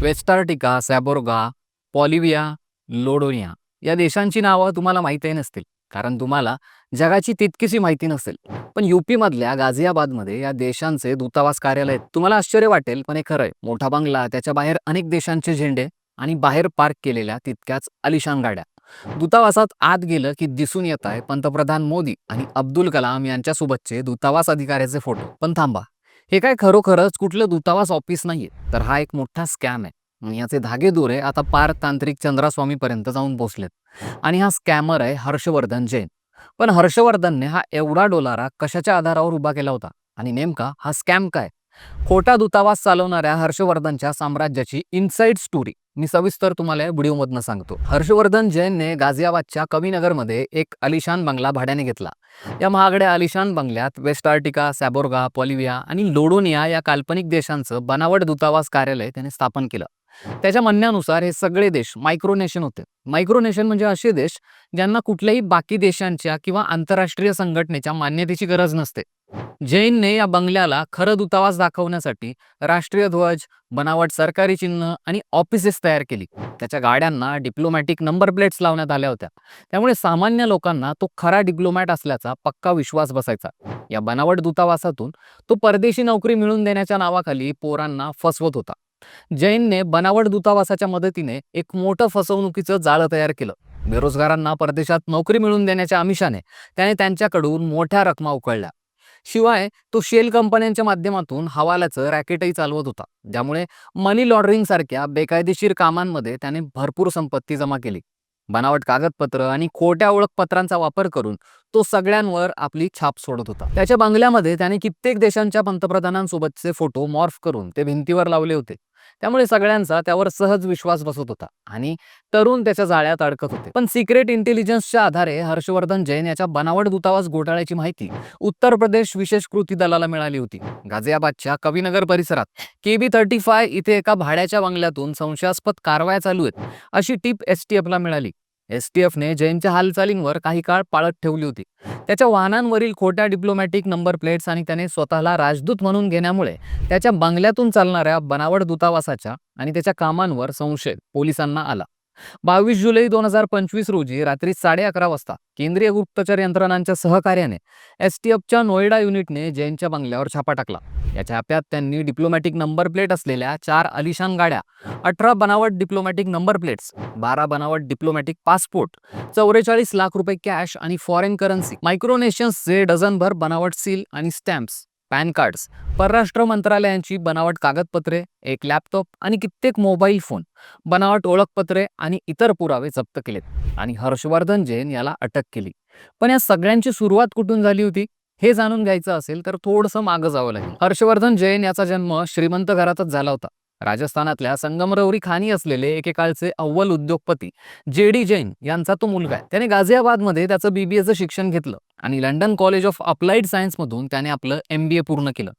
वेस्टार्टिका सॅबोर्गा पॉलिविया लोडोनिया या देशांची नावं तुम्हाला माहीतही नसतील. कारण तुम्हाला जगाची तितकीशी माहिती नसेल. पण युपीमधल्या गाझियाबादमध्ये या देशांचे दूतावास कार्यालय आहेत. तुम्हाला आश्चर्य वाटेल. पण हे खरं आहे मोठा बंगला त्याच्या बाहेर अनेक देशांचे झेंडे आणि बाहेर पार्क केलेल्या तितक्याच अलिशान गाड्या. दूतावासात आत गेलं की दिसून येत आहे पंतप्रधान मोदी आणि अब्दुल कलाम यांच्यासोबतचे दूतावास अधिकाऱ्याचे फोटो. पण थांबा. हे काय खरोखरच कुठलं दूतावास ऑफिस नाहीये. तर हा एक मोठा स्कॅम आहे. आणि याचे धागे दोरे आता पार तांत्रिक चंद्रास्वामीपर्यंत जाऊन पोहोचलेत. आणि हा स्कॅमर आहे हर्षवर्धन जैन. पण हर्षवर्धनने हा एवढा डोलारा कशाच्या आधारावर उभा केला होता? आणि नेमका हा स्कॅम काय? खोटा दूतावास चालवणाऱ्या हर्षवर्धनच्या साम्राज्याची इनसाइड स्टोरी मी सविस्तर तुम्हाला या व्हिडिओमधनं सांगतो. हर्षवर्धन जैनने गाझियाबादच्या कवीनगरमध्ये एक अलिशान बंगला भाड्याने घेतला. या महागड्या अलिशान बंगल्यात वेस्ट आर्टिका सॅबोर्गा पॉलिविया आणि लोडोनिया या काल्पनिक देशांचं बनावट दूतावास कार्यालय त्याने स्थापन केलं. त्याच्या म्हणण्यानुसार हे सगळे देश मायक्रोनेशन होते. मायक्रोनेशन म्हणजे असे देश ज्यांना कुठल्याही बाकी देशांच्या किंवा आंतरराष्ट्रीय संघटनेच्या मान्यतेची गरज नसते. जैनने या बंगल्याला खरं दूतावास दाखवण्यासाठी राष्ट्रीय ध्वज बनावट सरकारी चिन्ह आणि ऑफिसेस तयार केली. त्याच्या गाड्यांना डिप्लोमॅटिक नंबर प्लेट्स लावण्यात आल्या होत्या. त्यामुळे सामान्य लोकांना तो खरा डिप्लोमॅट असल्याचा पक्का विश्वास बसायचा. या बनावट दूतावासातून तो परदेशी नोकरी मिळवून देण्याच्या नावाखाली पोरांना फसवत होता. जैनने बनावट दूतावासाच्या मदतीने एक मोठं फसवणुकीचं जाळं तयार केलं. बेरोजगारांना परदेशात नोकरी मिळवून देण्याच्या आमिषाने त्याने त्यांच्याकडून मोठ्या रकमा उकळल्या. शिवाय तो शेल कंपन्यांच्या माध्यमातून हवालाचं रॅकेटही चालवत होता ज्यामुळे मनी लॉन्ड्रिंग सारख्या बेकायदेशीर कामांमध्ये त्याने भरपूर संपत्ती जमा केली. बनावट कागदपत्र आणि खोट्या ओळखपत्रांचा वापर करून तो सगळ्यांवर आपली छाप सोडत होता. त्याच्या बंगल्यामध्ये त्याने कित्येक देशांच्या पंतप्रधानांसोबतचे फोटो मॉर्फ करून ते भिंतीवर लावले होते. त्यामुळे सगळ्यांचा त्यावर सहज विश्वास बसत होता आणि तरुण त्याच्या जाळ्यात अडकत होते. पण सिक्रेट इंटेलिजन्सच्या आधारे हर्षवर्धन जैन याच्या बनावट दूतावास घोटाळ्याची माहिती उत्तर प्रदेश विशेष कृती दलाला मिळाली होती. गाझियाबादच्या कवीनगर परिसरात के बी थर्टी फाय इथे एका भाड्याच्या बंगल्यातून संशयास्पद कारवाया चालू आहेत अशी टीप एस टी एफला मिळाली. एस टी एफने जैनच्या हालचालींवर काही काळ पाळत ठेवली होती. त्याच्या वाहनांवरील खोट्या डिप्लोमॅटिक नंबर प्लेट्स आणि त्याने स्वतःला राजदूत म्हणून घेण्यामुळे त्याच्या बंगल्यातून चालणाऱ्या बनावट दूतावासाच्या आणि त्याच्या कामांवर संशय पोलिसांना आला. बावीस जुलै दोन हजार पंचवीस रोजी रात्री साडे अकरा वाजता केंद्रीय गुप्तचर यंत्रणांच्या सहकार्याने एस टी एफच्या नोएडा युनिटने जैनच्या बंगल्यावर छापा टाकला. या छाप्यात त्यांनी डिप्लोमॅटिक नंबर प्लेट असलेल्या चार अलिशान गाड्या अठरा बनावट डिप्लोमॅटिक नंबर प्लेट्स बारा बनावट डिप्लोमॅटिक पासपोर्ट चौवेचाळीस लाख रुपये कॅश आणि फॉरेन करन्सी मायक्रोनेशियन्सचे डझनभर बनावट सील आणि स्टॅम्प्स पॅन कार्ड्स परराष्ट्र मंत्रालयांची बनावट कागदपत्रे एक लॅपटॉप आणि कित्येक मोबाईल फोन बनावट ओळखपत्रे आणि इतर पुरावे जप्त केलेत. आणि हर्षवर्धन जैन याला अटक केली. पण या सगळ्यांची सुरुवात कुठून झाली होती हे जाणून घ्यायचं असेल तर थोडंसं मागं जावं लागेल. हर्षवर्धन जैन याचा जन्म श्रीमंत घरातच झाला होता. राजस्थानातल्या संगमरवरी खानी असलेले एकेकाळचे अव्वल उद्योगपती जे डी जैन यांचा तो मुलगा आहे. त्याने गाझियाबादमध्ये त्याचं बीबीएचं शिक्षण घेतलं. आणि लंडन कॉलेज ऑफ अप्लाइड सायन्समधून त्याने आपलं एम बी ए पूर्ण केलं.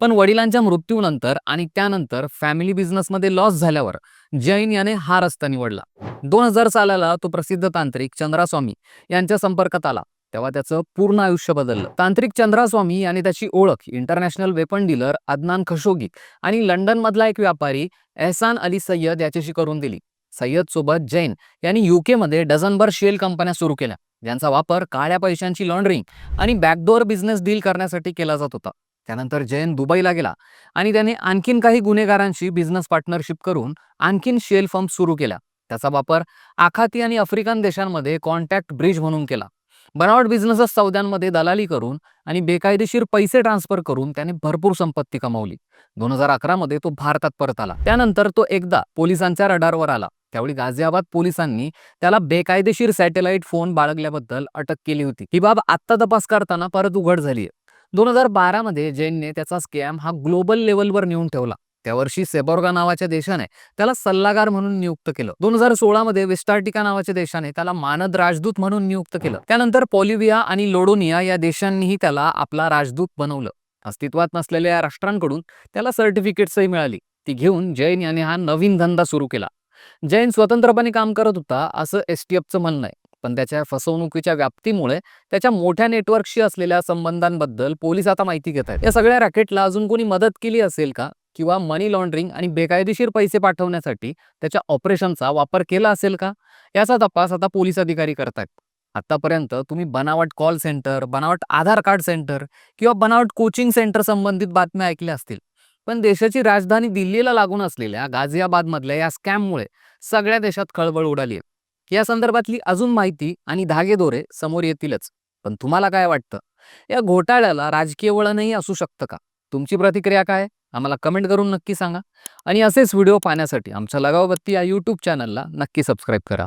पण वडिलांच्या मृत्यूनंतर आणि त्यानंतर फॅमिली बिझनेसमध्ये लॉस झाल्यावर जैन याने हा रस्ता निवडला. दोन हजार सालाला तो प्रसिद्ध तांत्रिक चंद्रास्वामी यांच्या संपर्कात आला. तेव्हा त्याचं पूर्ण आयुष्य बदललं. तांत्रिक चंद्रास्वामी याने त्याची ओळख international weapon dealer Adnan Khashoggi आणि लंडनमधला एक व्यापारी एहसान अली सय्यद याच्याशी करून दिली. सय्यद सोबत जैन यांनी युकेमध्ये डझनभर शेल कंपन्या सुरू केल्या ज्यांचा वापर काळ्या पैशांची लॉन्ड्रिंग आणि बॅकडोअर बिझनेस डील करण्यासाठी केला जात होता. त्यानंतर जैन दुबईला गेला आणि त्याने आणखीन काही गुन्हेगारांशी बिझनेस पार्टनरशिप करून आणखीन शेल फर्म सुरू केल्या. त्याचा वापर आखाती आणि आफ्रिकन देशांमध्ये कॉन्टॅक्ट ब्रिज म्हणून केला. बनावट बिझनेसच सौद्यांमध्ये दलाली करून आणि बेकायदेशीर पैसे ट्रान्सफर करून त्याने भरपूर संपत्ती कमावली. दोन हजार अकरामध्ये तो भारतात परत आला. त्यानंतर तो एकदा पोलिसांच्या रडारवर आला. त्यावेळी गाझियाबाद पोलिसांनी त्याला बेकायदेशीर सॅटेलाइट फोन बाळगल्याबद्दल अटक केली होती. ही बाब आत्ता तपास करताना परत उघड झाली दोन हजार बारामध्ये जैनने त्याचा स्कॅम हा ग्लोबल लेवलवर नेऊन ठेवला. त्या वर्षी सेबॉर्गा नावाच्या देशाने त्याला सल्लागार म्हणून नियुक्त केलं. दोन हजार सोळामध्ये वेस्टार्टिका नावाच्या देशाने त्याला मानद राजदूत म्हणून नियुक्त केलं. त्यानंतर पॉलिविया आणि लोडोनिया या देशांनीही त्याला आपला राजदूत बनवलं. अस्तित्वात नसलेल्या या राष्ट्रांकडून त्याला सर्टिफिकेट्सही मिळाली. ती घेऊन जैन याने हा नवीन धंदा सुरू केला. जैन स्वतंत्रपणे काम करत होता असं एस टी एफचं म्हणणं आहे. पण त्याच्या फसवणुकीच्या व्याप्तीमुळे त्याच्या मोठ्या नेटवर्कशी असलेल्या संबंधांबद्दल पोलीस आता माहिती घेत आहेत. या सगळ्या रॅकेटला अजून कोणी मदत केली असेल का? किंवा मनी लॉन्ड्रिंग आणि बेकायदेशीर पैसे पाठवण्यासाठी त्याच्या ऑपरेशनचा वापर केला असेल का? याचा तपास आता पोलीस अधिकारी करतायत आतापर्यंत तुम्ही बनावट कॉल सेंटर बनावट आधार कार्ड सेंटर किंवा बनावट कोचिंग सेंटर संबंधित बातम्या ऐकल्या असतील. पण देशाची राजधानी दिल्लीला लागून असलेल्या गाझियाबादमधल्या या स्कॅममुळे सगळ्या देशात खळबळ उडाली आहे. या संदर्भातली अजून माहिती आणि धागेदोरे समोर येतीलच. पण तुम्हाला काय वाटतं? या घोटाळ्याला राजकीय वळणही असू शकतं का? तुमची प्रतिक्रिया काय? आम्हाला कमेंट करून नक्की सांगा. आणि असेच व्हिडिओ पाहण्यासाठी आमच्या लगावबत्ती या यूट्यूब चॅनलला नक्की सबस्क्राईब करा.